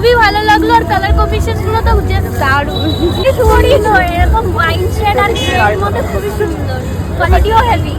খুবই ভালো লাগল আর কালার কম্বিনেশনগুলো তো দারুণ। নয় এরকম ওয়াইন আর এর মধ্যে খুবই সুন্দর। কোয়ালিটিও হেভি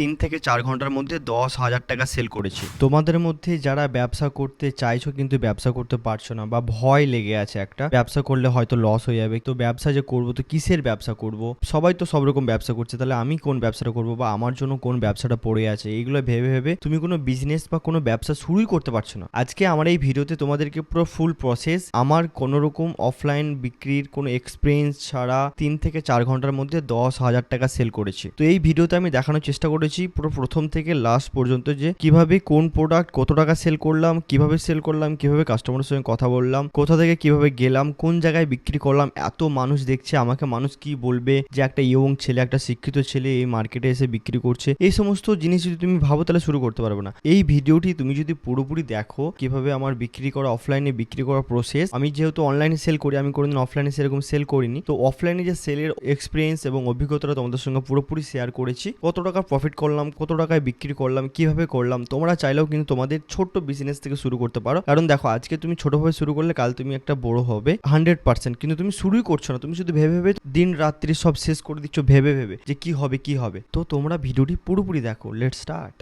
তিন থেকে চার ঘণ্টার মধ্যে দশ হাজার টাকা সেল করেছি। তোমাদের মধ্যে যারা ব্যবসা করতে চাইছো কিন্তু ব্যবসা করতে পারছ না বা ভয় লেগে আছে একটা ব্যবসা করলে হয়তো লস হয়ে যাবে। তো ব্যবসা যে করব তো কিসের ব্যবসা করব? সবাই তো সব রকম ব্যবসা করছে তাহলে আমি কোন ব্যবসাটা করব বা আমার জন্য কোন ব্যবসাটা পড়ে আছে? এইগুলো ভেবে ভেবে তুমি কোনো বিজনেস বা কোনো ব্যবসা শুরুই করতে পারছ না। আজকে আমার এই ভিডিওতে তোমাদেরকে পুরো ফুল প্রসেস আমার কোনো রকম অফলাইন বিক্রির কোনো এক্সপিরিয়েন্স ছাড়া তিন থেকে চার ঘণ্টার মধ্যে দশ হাজার টাকা সেল করেছি। তো এই ভিডিওতে আমি দেখানোর চেষ্টা করেছি পুরো প্রথম থেকে লাস্ট পর্যন্ত যে কীভাবে কোন প্রোডাক্ট কত টাকা সেল করলাম, কীভাবে সেল করলাম, কীভাবে কাস্টমারের সঙ্গে কথা বললাম, কোথা থেকে কীভাবে গেলাম, কোন জায়গায় বিক্রি করলাম, এত মানুষ দেখছে, আমাকে মানুষ কি বলবে যে একটা ইয়ং ছেলে, একটা শিক্ষিত ছেলে এই মার্কেটে এসে বিক্রি করছে। এই সমস্ত জিনিস যদি তুমি ভাবো, তাহলে শুরু করতে পারবে না। এই ভিডিওটি তুমি যদি পুরোপুরি দেখো, কীভাবে আমার বিক্রি করা অফলাইনে বিক্রি করার প্রসেস আমি যেহেতু অনলাইনে সেল করি, আমি কোনোদিন অফলাইনে সেরকম সেল করিনি, তো অফলাইনে যে সেলের এক্সপিরিয়েন্স এবং অভিজ্ঞতাটা তোমাদের সঙ্গে পুরোপুরি শেয়ার করেছি। কত টাকা প্রফিট করলাম, কত টাকায় বিক্রি করলাম, কীভাবে করলাম, তোমরা চাইলেও কিন্তু তোমাদের ছোট্ট বিজনেস থেকে শুরু করতে পারো। কারণ দেখো, আজকে তুমি ছোটভাবে শুরু করলে কাল তুমি একটা বড় হবে হান্ড্রেড পার্সেন্ট কিন্তু তুমি শুরুই করছ না, তুমি শুধু ভেবে ভেবে দিন রাত্রি সব শেষ করে দিচ্ছ, ভেবে ভেবে যে কি হবে কি হবে। তো তোমরা ভিডিওটি পুরোপুরি দেখো লেট স্টার্ট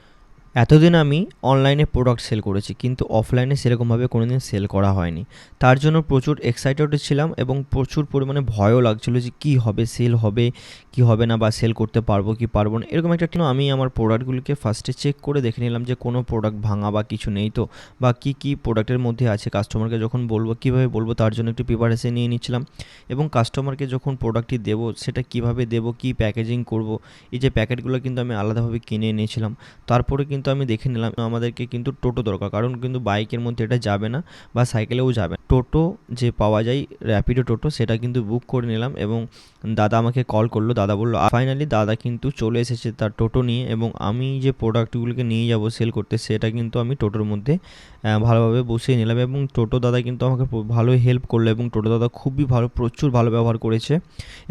এতদিন আমি অনলাইনে প্রোডাক্ট সেল করেছি, কিন্তু অফলাইনে সেরকমভাবে কোনোদিন সেল করা হয়নি। তার জন্য প্রচুর এক্সাইটেড ছিলাম এবং প্রচুর পরিমাণে ভয়ও লাগছিল যে কী হবে সেল হবে, কি হবে না বা সেল করতে পারব, কি পারব না। এরকম একটা আমি আমার প্রোডাক্টগুলিকে ফার্স্টে চেক করে দেখে নিলাম যে কোনো প্রোডাক্ট ভাঙা বা কিছু নেই তো, বা কি কি প্রোডাক্টের মধ্যে আছে। কাস্টমারকে যখন বলব, কীভাবে বলব তার জন্য একটু প্রিপারেশন নিয়ে নিচ্ছিলাম এবং কাস্টমারকে যখন প্রোডাক্টটি দেবো, সেটা কীভাবে দেবো, কি প্যাকেজিং করব, এই যে প্যাকেটগুলো কিন্তু আমি আলাদাভাবে কিনে এনেছিলাম। তারপরে কিন্তু আমি দেখে নিলাম, আমাদেরকে কিন্তু টোটো দরকার। কারণ কিন্তু বাইকের মধ্যে এটা যাবে না বা সাইকেলেও যাবে টোটো যে পাওয়া যায় র্যাপিডো টোটো, সেটা কিন্তু বুক করে নিলাম এবং দাদা আমাকে কল করল। দাদা বলল ফাইনালি দাদা কিন্তু চলে এসেছে তার টোটো নিয়ে এবং আমি যে প্রোডাক্টগুলোকে নিয়ে যাব সেল করতে, সেটা কিন্তু আমি টোটোর মধ্যে ভালোভাবে বসিয়ে নিলাম এবং টোটো দাদা কিন্তু আমাকে ভালোই হেল্প করল এবং টোটো দাদা খুবই ভালো, প্রচুর ভালো ব্যবহার করেছে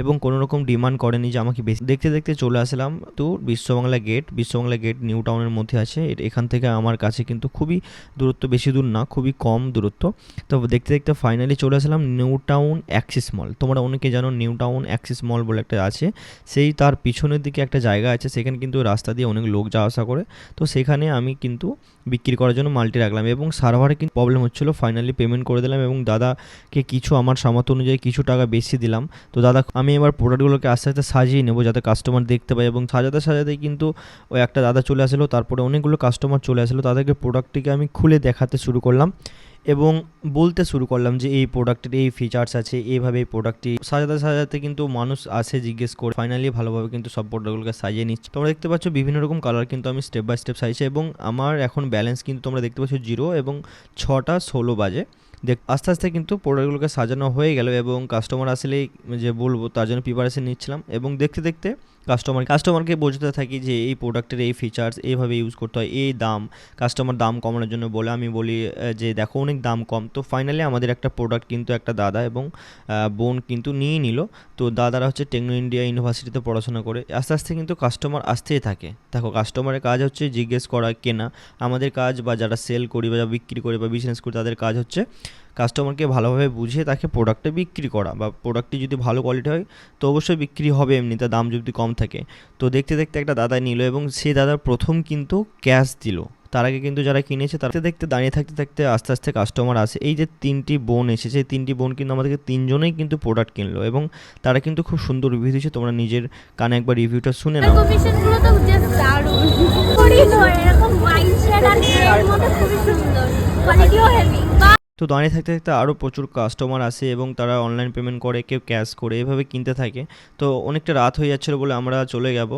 এবং কোনো রকম ডিমান্ড করেনি যে আমাকে বেশি দেখতে দেখতে চলে আসলাম তো Biswa Bangla gate Biswa Bangla gate new টাউনের মধ্যে আছে এখান থেকে আমার কাছে কিন্তু খুবই দূরত্ব বেশি দূর না, খুবই কম দূরত্ব। তো দেখতে দেখতে ফাইনালি চলে আসলাম নিউ টাউন অ্যাক্সিস মল তোমরা অনেকে জানো নিউ টাউন অ্যাক্সিস মল বলে একটা আছে। সেই তার পিছনের দিকে একটা জায়গা আছে, সেখানে কিন্তু রাস্তা দিয়ে অনেক লোক যাওয়া আসা করে। তো সেখানে আমি কিন্তু বিক্রি করার জন্য মালটি রাখলাম এবং সার্ভারে কিন্তু প্রবলেম হচ্ছিল। ফাইনালি পেমেন্ট করে দিলাম এবং দাদাকে কিছু আমার সামর্থ্য অনুযায়ী কিছু টাকা বেশি দিলাম। তো দাদা, আমি এবার প্রোডাক্টগুলোকে আস্তে আস্তে সাজিয়ে নেব যাতে কাস্টমার দেখতে পায় এবং সাজাতে সাজাতে কিন্তু ওই একটা দাদা চলে আসলো। তারপরে অনেকগুলো কাস্টমার চলে আসলো, তাদেরকে প্রোডাক্টটিকে আমি খুলে দেখাতে শুরু করলাম এবং বলতে শুরু করলাম যে এই প্রোডাক্টের এই ফিচার্স আছে, এইভাবে এই প্রোডাক্টটি সাজাতে সাজাতে কিন্তু মানুষ আসে জিজ্ঞেস করে। ফাইনালি ভালোভাবে কিন্তু সব প্রোডাক্টগুলোকে সাজিয়ে নিচ্ছে। তোমরা দেখতে পাচ্ছ বিভিন্ন রকম কালার কিন্তু আমি স্টেপ বাই স্টেপ সাজিয়েছি এবং আমার এখন ব্যালেন্স কিন্তু তোমরা দেখতে পাচ্ছ জিরো এবং ছটা ষোলো বাজে। দেখ, আস্তে আস্তে কিন্তু প্রোডাক্টগুলোকে সাজানো হয়ে গেল এবং কাস্টমার আসলেই যে বলব তার জন্য প্রিপারেশন নিচ্ছিলাম এবং দেখতে দেখতে কাস্টমার কাস্টমারকে বোঝাতে থাকি যে এই প্রোডাক্টের এই ফিচার্স এইভাবে ইউজ করতে হয়, এই দাম কাস্টমার দাম কমানোর জন্য বলে, আমি বলি যে দেখো অনেক দাম কম। তো ফাইনালি আমাদের একটা প্রোডাক্ট কিন্তু একটা দাদা এবং বোন কিন্তু নিয়ে নিল। তো দাদারা হচ্ছে টেকনো ইন্ডিয়া ইউনিভার্সিটিতে পড়াশোনা করে। আস্তে আস্তে কিন্তু কাস্টমার আসতেই থাকে। দেখো কাস্টমারের কাজ হচ্ছে জিজ্ঞেস করা, কেনা। আমাদের কাজ বা যারা সেল করি বা বিক্রি করি বা বিজনেস করি, তাদের কাজ হচ্ছে কাস্টমারকে ভালোভাবে বুঝিয়ে তাকে প্রোডাক্টটা বিক্রি করা বা প্রোডাক্টটি যদি ভালো কোয়ালিটি হয়, তো অবশ্যই বিক্রি হবে এমনিতে, দাম যদি কম থাকে। তো দেখতে দেখতে একটা দাদা নিল এবং সেই দাদার প্রথম কিন্তু ক্যাশ দিল। তার আগে কিন্তু যারা কিনেছে, তারা দেখতে দাঁড়িয়ে থাকতে থাকতে আস্তে আস্তে কাস্টমার আসে। এই যে তিনটি বোন এসেছে, এই তিনটি বোন কিন্তু আমাদেরকে তিনজনেই কিন্তু প্রোডাক্ট কিনলো এবং তারা কিন্তু খুব সুন্দর রিভিউ দিয়েছে। তোমরা নিজের কানে একবার রিভিউটা শুনে নাও। তো দাঁড়িয়ে থাকতে থাকতে আরও প্রচুর কাস্টমার আসে এবং তারা অনলাইন পেমেন্ট করে, কেউ ক্যাশ করে, এভাবে কিনতে থাকে। তো অনেকটা রাত হয়ে যাচ্ছিল বলে আমরা চলে যাব।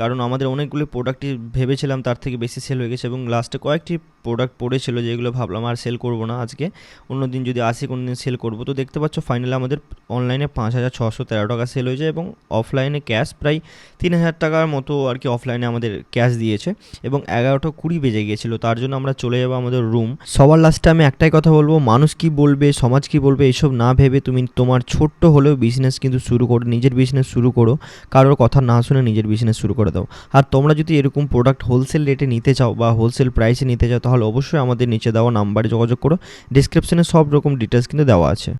কারণ আমাদের অনেকগুলি প্রোডাক্টই ভেবেছিলাম তার থেকে বেশি সেল হয়ে গেছে এবং লাস্টে কয়েকটি প্রোডাক্ট পড়েছিল যেগুলো ভাবলাম আর সেল করব না আজকে। অন্য দিন যদি আসি, কোনো দিন সেল করব। তো দেখতে পাচ্ছ ফাইনালি আমাদের অনলাইনে পাঁচ হাজার ছশো তেরো টাকা সেল হয়েছে এবং অফলাইনে ক্যাশ প্রায় তিন হাজার টাকার মতো আর কি অফলাইনে আমাদের ক্যাশ দিয়েছে এবং এগারোটা কুড়ি বেজে গিয়েছিল। তার জন্য আমরা চলে যাব আমাদের রুম সবার লাস্টে আমি একটাই কথা বলব, মানুষ কি বলবে, সমাজ কি বলবে এইসব না ভেবে তুমি তোমার ছোট্ট হলেও বিজনেস কিন্তু শুরু করো, নিজের বিজনেস শুরু করো। কারোর কথা না শুনে নিজের বিজনেস শুরু করে দাও। আর তোমরা যদি এরকম প্রোডাক্ট হোলসেল রেটে নিতে চাও বা হোলসেল প্রাইসে নিতে চাও তাহলে অবশ্যই আমাদের নিচে দেওয়া নাম্বারে যোগাযোগ করো। ডিসক্রিপশানে সব রকম ডিটেলস কিন্তু দেওয়া আছে।